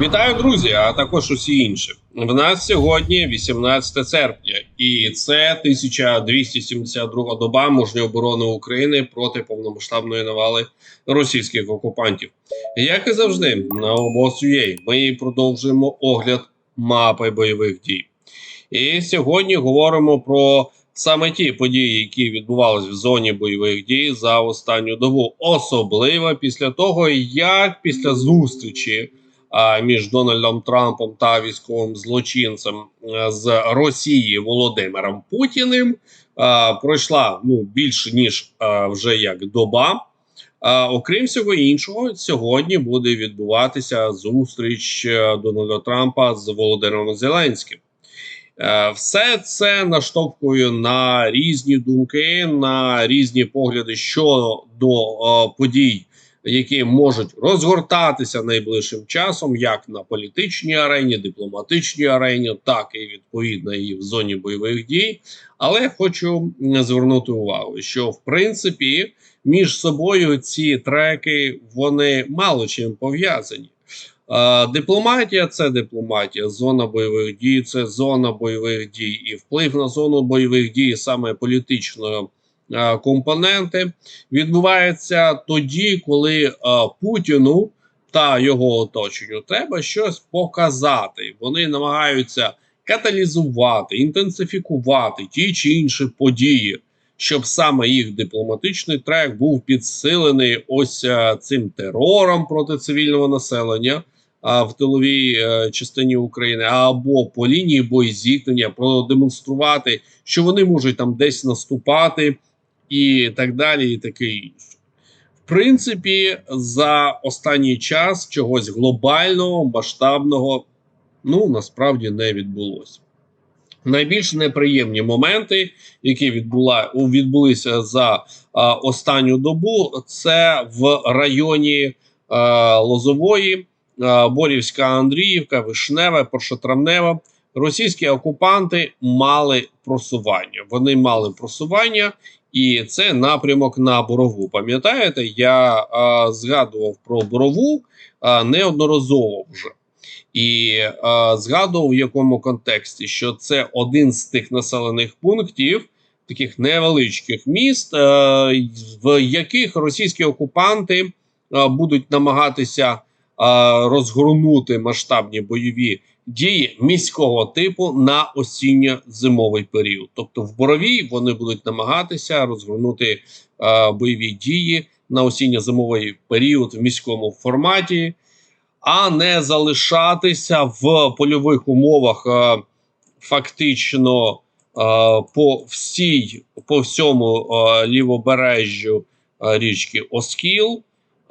Вітаю, друзі, а також усі інші. В нас сьогодні 18 серпня, і це 1272 доба мужньої оборони України проти повномасштабної навали російських окупантів. Як і завжди, на обоз.ua ми продовжуємо огляд мапи бойових дій. І сьогодні говоримо про саме ті події, які відбувалися в зоні бойових дій за останню добу, особливо після того, як після зустрічі між Дональдом Трампом та військовим злочинцем е, з Росії Володимиром Путіним пройшла ну більше ніж вже як доба. Окрім всього іншого, сьогодні буде відбуватися зустріч е, Дональда Трампа з Володимиром Зеленським. Е, Все це наштовхує на різні думки, на різні погляди щодо подій, які можуть розгортатися найближчим часом, як на політичній арені, дипломатичній арені, так і відповідно і в зоні бойових дій. Але хочу звернути увагу, що в принципі між собою ці треки вони мало чим пов'язані. Дипломатія це дипломатія, зона бойових дій це зона бойових дій, і вплив на зону бойових дій саме політичної е, компоненти відбувається тоді, коли е, Путіну та його оточенню треба щось показати. Вони намагаються каталізувати, інтенсифікувати ті чи інші події, щоб саме їх дипломатичний трек був підсилений ось е, цим терором проти цивільного населення в тиловій е, частині України або по лінії боєзіткнення, продемонструвати, що вони можуть там десь наступати, і так далі, і таке інше. В принципі, за останній час чогось глобального, масштабного ну насправді не відбулося. Найбільш неприємні моменти, які відбула, відбулися за а, останню добу, це в районі а, Лозової, а, Борівська Андріївка, Вишневе, Першотравнева. Російські окупанти мали просування. Вони мали просування, і це напрямок на Борову. Пам'ятаєте, я а, згадував про Борову а, неодноразово вже. І е, згадував в якому контексті, що це один з тих населених пунктів, таких невеличких міст, е, в яких російські окупанти е, будуть намагатися е, розгорнути масштабні бойові дії міського типу на осінньо-зимовий період. Тобто, в Боровій вони будуть намагатися розгорнути е, бойові дії на осінньо-зимовий період в міському форматі а не залишатися в польових умовах е, фактично е, по всій, по всьому е, лівобережжю е, річки Оскіл,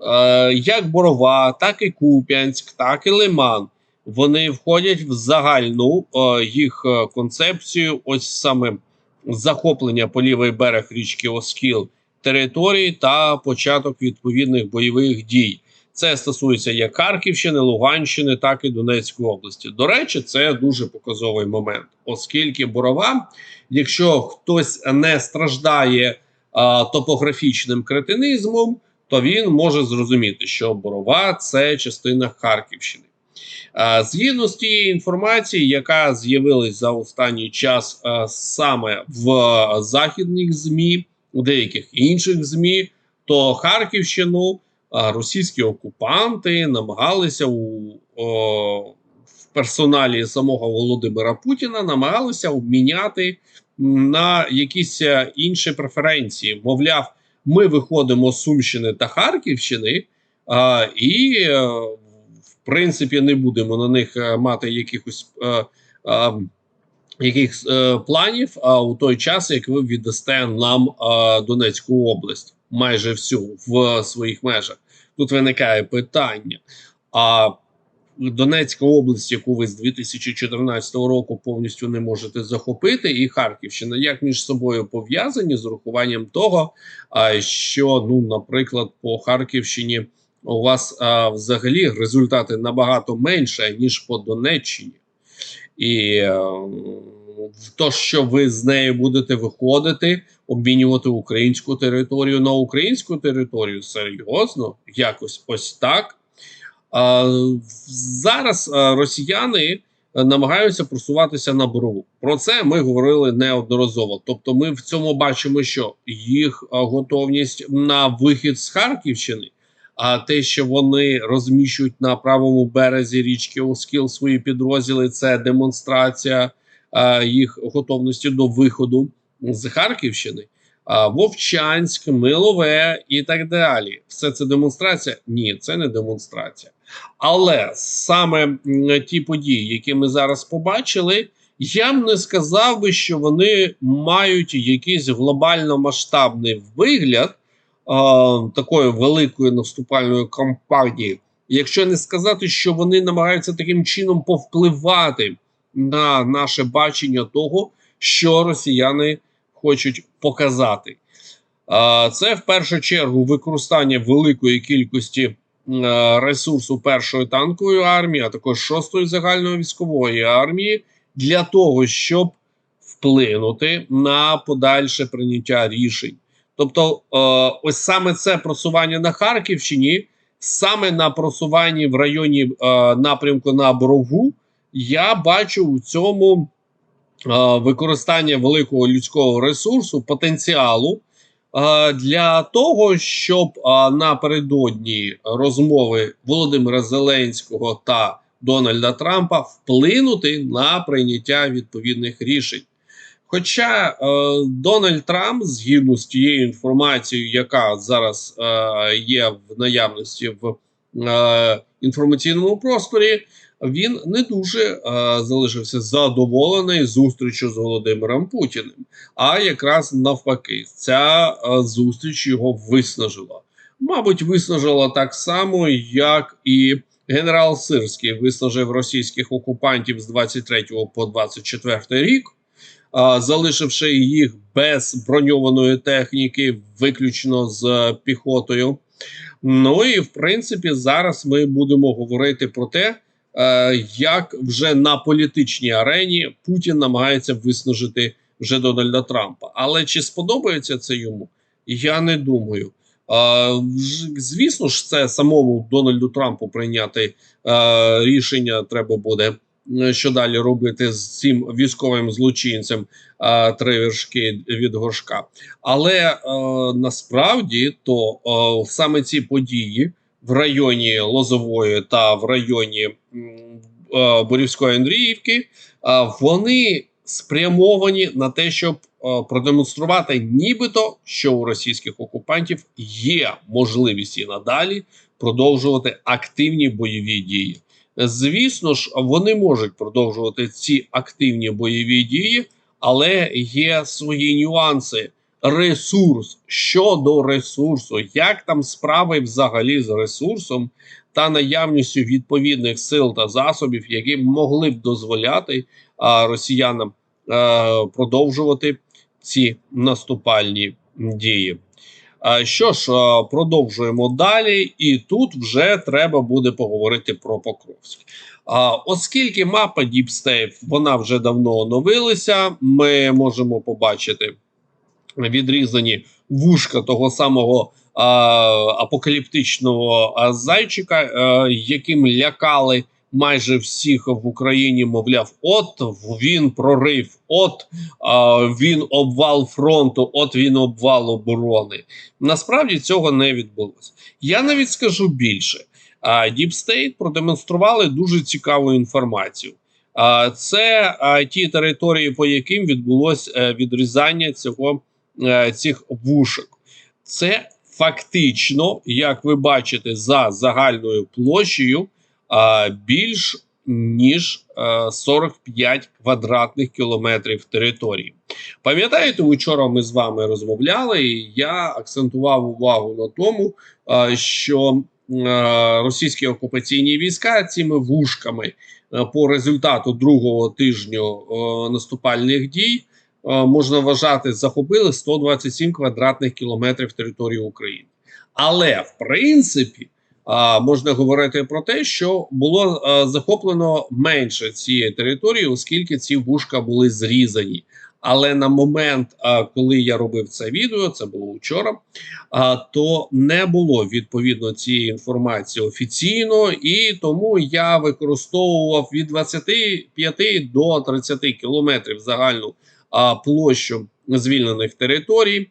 е, як Борова, так і Куп'янськ, так і Лиман. Вони входять в загальну е, їх е, концепцію, ось саме захоплення по лівий берег річки Оскіл території та початок відповідних бойових дій. Це стосується як Харківщини, Луганщини, так і Донецької області. До речі, це дуже показовий момент, оскільки Борова, якщо хтось не страждає а, топографічним кретинизмом, то він може зрозуміти, що Борова це частина Харківщини. Згідно з тієї інформації, яка з'явилась за останній час саме в західних ЗМІ, у деяких інших ЗМІ, то Харківщину російські окупанти намагалися у о, в персоналі самого Володимира Путіна намагалися обміняти на якісь е, інші преференції. Мовляв, ми виходимо з Сумщини та Харківщини, а, і е, принципі не будемо на них е, мати якихось. е, е, Яких е, планів а у той час, як ви віддасте нам е, Донецьку область, майже всю в своїх межах, тут виникає питання. А Донецька область, яку ви з 2014 року повністю не можете захопити, і Харківщина, як між собою пов'язані з урахуванням того, що, ну, наприклад, по Харківщині у вас а, взагалі результати набагато менше, ніж по Донеччині. І в то, що ви з нею будете виходити, обмінювати українську територію на українську територію, серйозно, якось ось так. А, зараз а, росіяни намагаються просуватися на борову. Про це ми говорили неодноразово. Тобто, ми в цьому бачимо, що їх готовність на вихід з Харківщини, а те, що вони розміщують на правому березі річки Оскіл свої підрозділи, це демонстрація а, їх готовності до виходу з Харківщини. А, Вовчанськ, Милове і так далі. Все це демонстрація? Ні, це не демонстрація. Але саме ті події, які ми зараз побачили, я б не сказав би, що вони мають якийсь глобально масштабний вигляд такої великої наступальної кампанії. Якщо не сказати, що вони намагаються таким чином повпливати на наше бачення того, що росіяни хочуть показати. Це в першу чергу використання великої кількості е, ресурсу першої танкової армії, а також шостої загальної військової армії для того, щоб вплинути на подальше прийняття рішень. Тобто, е, ось саме це просування на Харківщині, саме на просуванні в районі е, напрямку на Борову, я бачу у цьому е, використання великого людського ресурсу, потенціалу для того, щоб напередодні розмови Володимира Зеленського та Дональда Трампа вплинути на прийняття відповідних рішень. Хоча е, Дональд Трамп, згідно з тією інформацією, яка зараз е, є в наявності в е, інформаційному просторі, він не дуже е, залишився задоволений зустрічю з Володимиром Путіним. А якраз навпаки, ця е, зустріч його виснажила. Мабуть, виснажила так само, як і генерал Сирський виснажив російських окупантів з 23 по 24 рік. Залишивши їх без броньованої техніки, виключно з піхотою. Ну і в принципі, зараз ми будемо говорити про те, е, як вже на політичній арені Путін намагається виснажити вже Дональда Трампа. Але чи сподобається це йому? Я не думаю. Е, звісно ж, це самому Дональду Трампу прийняти е, рішення треба буде що далі робити з цим військовим злочинцем вершки від горшка. Але а, насправді то а, саме ці події в районі Лозової та в районі Борівської Андріївки, вони спрямовані на те, щоб продемонструвати, нібито що у російських окупантів є можливість і надалі продовжувати активні бойові дії. Звісно ж, вони можуть продовжувати ці активні бойові дії, але є свої нюанси. Ресурс щодо ресурсу, як там справи взагалі з ресурсом та наявністю відповідних сил та засобів, які могли б дозволяти а, росіянам а, продовжувати ці наступальні дії. Що ж, продовжуємо далі, і тут вже треба буде поговорити про Покровськ. Оскільки мапа Deep State, вона вже давно оновилася, ми можемо побачити відрізані вушка того самого апокаліптичного зайчика, яким лякали майже всіх в Україні, мовляв, от він прорив, от а, він обвал фронту, от він обвал оборони. Насправді цього не відбулося. Я навіть скажу більше. А, State продемонстрували дуже цікаву інформацію. А, це ті території, по яким відбулося е, відрізання цього е, цих вушок. Це фактично, як ви бачите, за загальною площею більш ніж 45 квадратних кілометрів території. Пам'ятаєте, вчора ми з вами розмовляли, і я акцентував увагу на тому, що російські окупаційні війська цими вушками по результату другого тижню наступальних дій можна вважати, захопили 127 квадратних кілометрів території України. Але в принципі можна говорити про те, що було захоплено менше цієї території, оскільки ці вушка були зрізані. Але на момент, коли я робив це відео, це було вчора, то не було відповідно цієї інформації офіційно, і тому я використовував від 25 до 30 кілометрів загальну площу звільнених територій.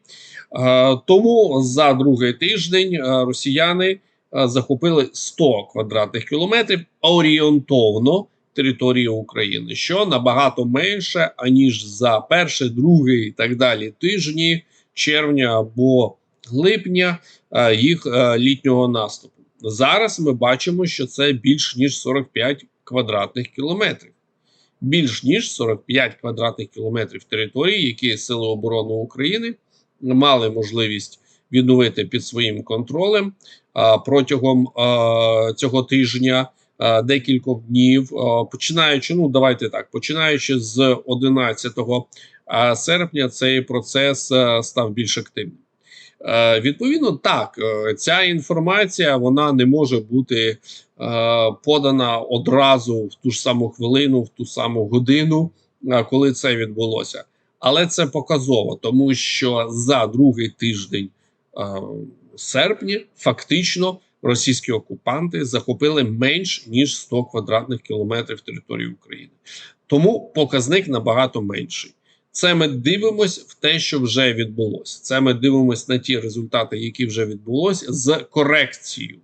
Тому за другий тиждень росіяни захопили 100 квадратних кілометрів орієнтовно території України, що набагато менше аніж за перший, другий і так далі тижні червня або липня е, їх е, літнього наступу. Зараз ми бачимо, що це більш ніж 45 квадратних кілометрів. Більш ніж 45 квадратних кілометрів території, які Сили оборони України мали можливість відновити під своїм контролем а, протягом цього тижня. Декількох днів, починаючи, ну давайте так, починаючи з 11 е, серпня, цей процес став більш активним. Відповідно, так, е, ця інформація вона не може бути подана одразу в ту ж саму хвилину, в ту саму годину, коли це відбулося. Але це показово, тому що за другий тиждень е, серпня фактично російські окупанти захопили менш ніж 100 квадратних кілометрів території України. Тому показник набагато менший. Це ми дивимось в те, що вже відбулося. Це ми дивимось на ті результати, які вже відбулося, з корекцією.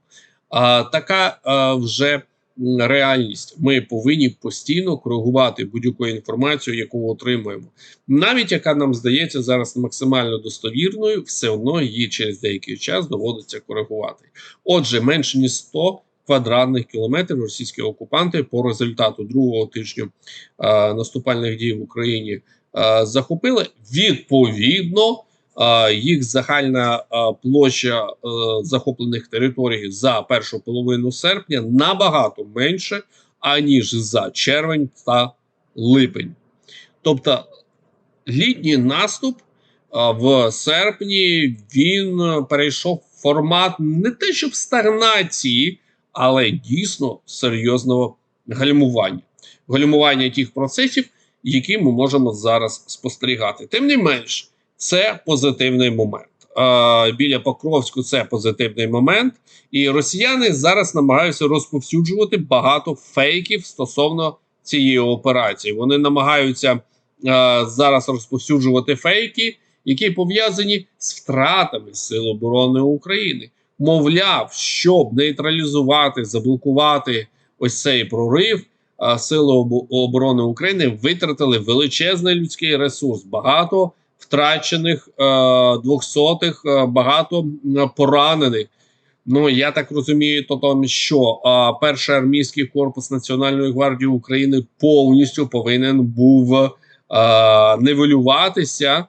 А, така а, вже м, реальність. Ми повинні постійно коригувати будь-яку інформацію, яку отримуємо, навіть яка нам здається зараз максимально достовірною, все одно її через деякий час доводиться коригувати. Отже, менше ніж 100 квадратних кілометрів російські окупанти по результату другого тижня а, наступальних дій в Україні е, захопили. Відповідно, е, їх загальна площа е, захоплених територій за першу половину серпня набагато менше, аніж за червень та липень. Тобто літній наступ в серпні він перейшов в формат не те, щоб стагнації, але дійсно серйозного гальмування. Гальмування тих процесів, які ми можемо зараз спостерігати. Тим не менш, це позитивний момент. Біля Покровську це позитивний момент, і росіяни зараз намагаються розповсюджувати багато фейків стосовно цієї операції. Вони намагаються зараз розповсюджувати фейки, які пов'язані з втратами Сил оборони України. Мовляв, щоб нейтралізувати, заблокувати ось цей прорив. Сили оборони України витратили величезний людський ресурс, багато втрачених е, двохсотих, е, багато поранених. Ну я так розумію, то там що перший армійський корпус Національної гвардії України повністю повинен був а, нивелюватися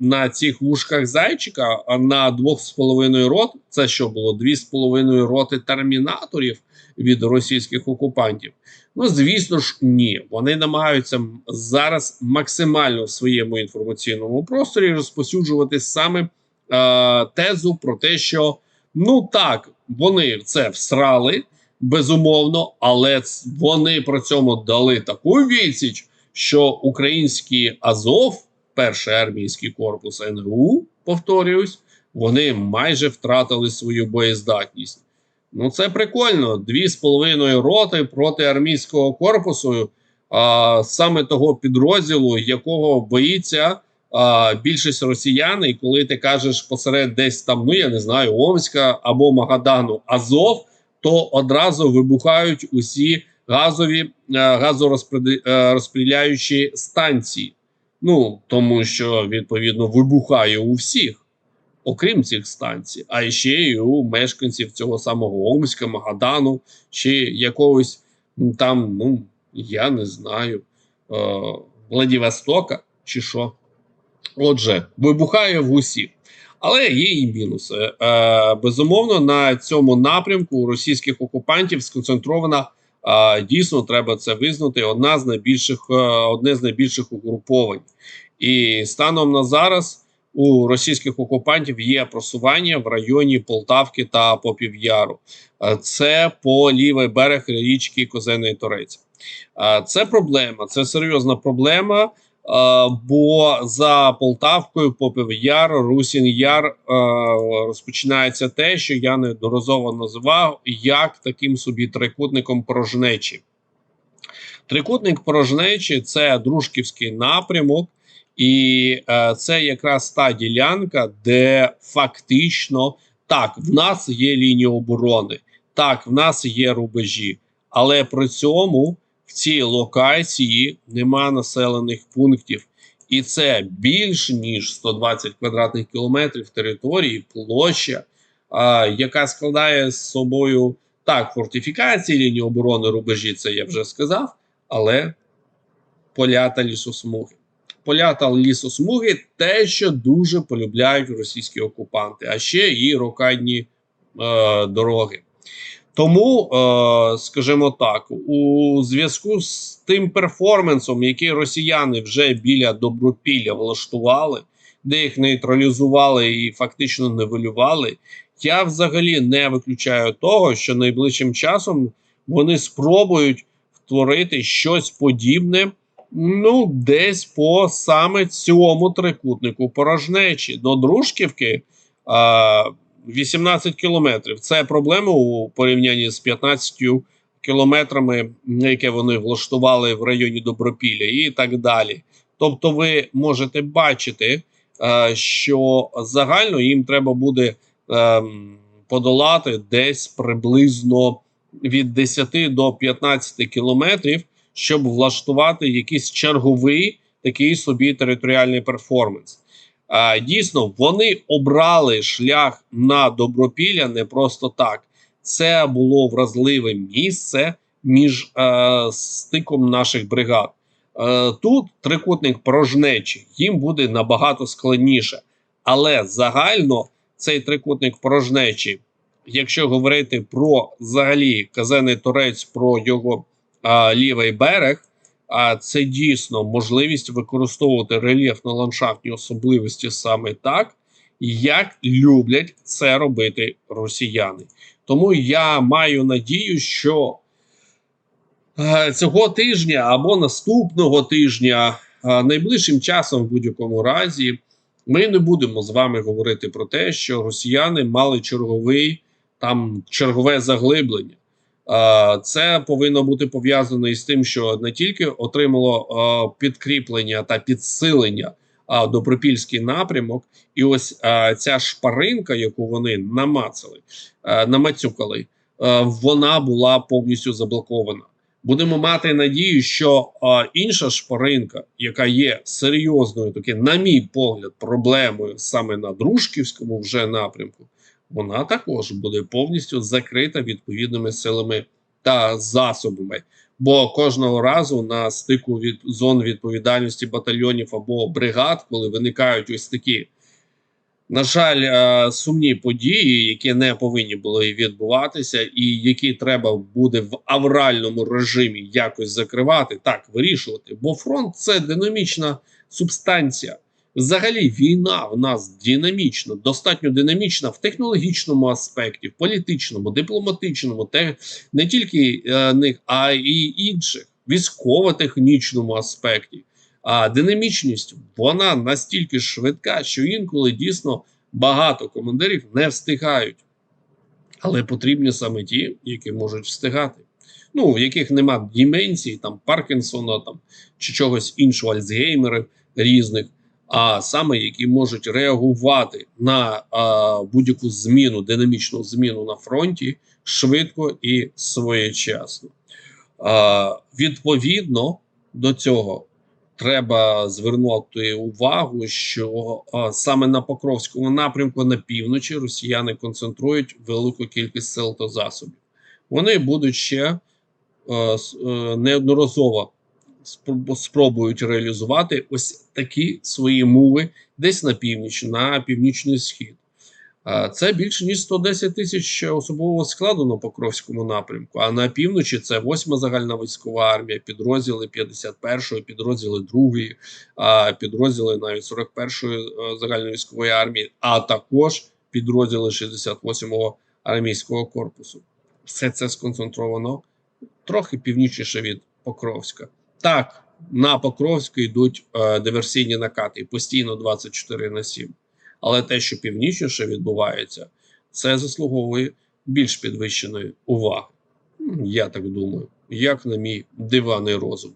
на цих вушках зайчика на двох з половиною рот. Це що було? Дві з половиною роти термінаторів від російських окупантів. Ну, звісно ж, ні. Вони намагаються зараз максимально в своєму інформаційному просторі розпосюджувати саме е, тезу про те, що ну так, вони це всрали безумовно, але вони при цьому дали таку відсіч, що український Азов, перший армійський корпус НГУ, повторююсь, вони майже втратили свою боєздатність. Ну, це прикольно. Дві з половиною роти проти армійського корпусу, а, саме того підрозділу, якого боїться а, більшість росіян. І коли ти кажеш посеред десь там, ну я не знаю, Омська або Магадану Азов, то одразу вибухають усі газові е, газорозподіляючі станції. Ну тому що відповідно вибухає у всіх окрім цих станцій, а ще й у мешканців цього самого Омська, Магадану, чи якогось там, ну я не знаю, е, Владивостока чи що. Отже, вибухає в усіх. Але є і мінуси. Е, безумовно, на цьому напрямку у російських окупантів сконцентрована е, дійсно треба це визнати. Одна з найбільших, е, одне з найбільших угруповань. І станом на зараз у російських окупантів є просування в районі Полтавки та Попів'яру. Е, Це по лівий берег річки Козений Торець. Е, Це проблема, це серйозна проблема. бо за Полтавкою, Попів Яр, Русін Яр е, розпочинається те, що я неодноразово називав як таким собі трикутником порожнечі. Трикутник порожнечі це дружківський напрямок, і е, це якраз та ділянка, де фактично так, в нас є лінія оборони, так, в нас є рубежі, але при цьому в цій локації нема населених пунктів. І це більш ніж 120 квадратних кілометрів території, площа, а, яка складає з собою так, фортифікації лінії оборони рубежі, це я вже сказав, але поля та лісосмуги. Поля та лісосмуги те, що дуже полюбляють російські окупанти, а ще і рокадні е, дороги. Тому, е, скажімо так, у зв'язку з тим перформансом, який росіяни вже біля добропілля влаштували, де їх нейтралізували і фактично нивелювали, я взагалі не виключаю того, що найближчим часом вони спробують створити щось подібне. Ну, десь по саме цьому трикутнику порожнечі до Дружківки. А, 18 кілометрів. Це проблема у порівнянні з 15 кілометрами, яке вони влаштували в районі Добропілля, і так далі. Тобто, ви можете бачити, що загально їм треба буде ем, подолати десь приблизно від 10 до 15 кілометрів, щоб влаштувати якийсь черговий такий собі територіальний перформанс. Дійсно, вони обрали шлях на добропілля не просто так. Це було вразливе місце між е, стиком наших бригад. Е, Тут трикутник порожнечі, їм буде набагато складніше. Але загально цей трикутник порожнечі, якщо говорити про взагалі казений торець, про його е, лівий берег. А це дійсно можливість використовувати рельєфно-ландшафтні особливості саме так, як люблять це робити росіяни. Тому я маю надію, що е, цього тижня або наступного тижня, е, найближчим часом, в будь-якому разі, ми не будемо з вами говорити про те, що росіяни мали черговий там чергове заглиблення. Це повинно бути пов'язано із тим, що не тільки отримало підкріплення та підсилення добропільський напрямок, і ось ця шпаринка, яку вони намацали, намацюкали, вона була повністю заблокована. Будемо мати надію, що інша шпаринка, яка є серйозною, таки, на мій погляд, проблемою саме на Дружківському вже напрямку вона також буде повністю закрита відповідними силами та засобами. Бо кожного разу на стику від зон відповідальності батальйонів або бригад, коли виникають ось такі, на жаль, е, сумні події, які не повинні були відбуватися, і які треба буде в авральному режимі якось закривати, так вирішувати. Бо фронт це динамічна субстанція. Взагалі, війна в нас динамічна, достатньо динамічна в технологічному аспекті, в політичному, дипломатичному, те не тільки е, них, а й інших військово-технічному аспекті. А динамічність вона настільки швидка, що інколи дійсно багато командирів не встигають. Але потрібні саме ті, які можуть встигати. Ну, в яких нема деменції, там Паркінсона там, чи чогось іншого, Альцгеймери різних а саме які можуть реагувати на будь-яку зміну, динамічну зміну на фронті швидко і своєчасно. А, Відповідно до цього. Треба звернути увагу, що а, саме на Покровському напрямку на півночі росіяни концентрують велику кількість сил та засобів. Вони будуть ще а, а, неодноразово спробують реалізувати ось такі свої мови десь на північ, на північний схід. Це більше ніж 110 тисяч особового складу на Покровському напрямку. А на півночі це 8 загальна військова армія, підрозділи 51-ї, підрозділи 2-ї, підрозділи навіть 41-ї е, загальної військової армії, а також підрозділи 68-го армійського корпусу. Все це сконцентровано трохи північніше від Покровська. Так, на Покровську йдуть е, диверсійні накати постійно 24 на 7. Але те, що північніше відбувається, це заслуговує більш підвищеної уваги. Я так думаю, як на мій диваний розум.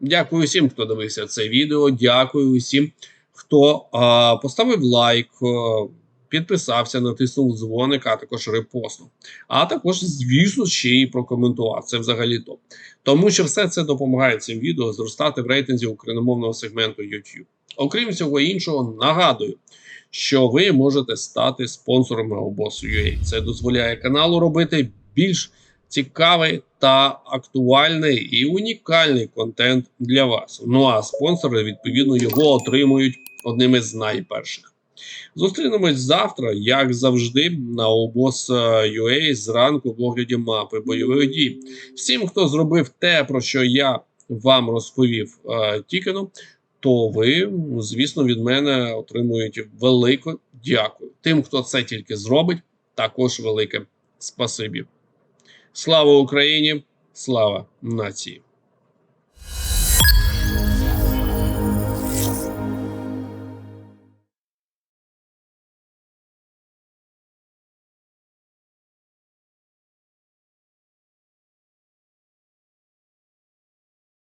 Дякую всім, хто дивився це відео. Дякую всім, хто а, поставив лайк, а, підписався, натиснув дзвоник, а також репостнув. А також, звісно, ще й прокоментував. Це взагалі топ. Тому що все це допомагає цим відео зростати в рейтинзі україномовного сегменту YouTube. Окрім всього іншого, нагадую, що ви можете стати спонсором Geoboss.ua. Це дозволяє каналу робити більш цікавий та актуальний і унікальний контент для вас. Ну а спонсори відповідно його отримують одними з найперших. Зустрінемось завтра, як завжди, на обос.ua зранку в огляді мапи бойових дій. Всім, хто зробив те, про що я вам розповів е, тікеном, то ви, звісно, від мене отримуєте велике дякую. Тим, хто це тільки зробить, також велике спасибі. Слава Україні! Слава нації!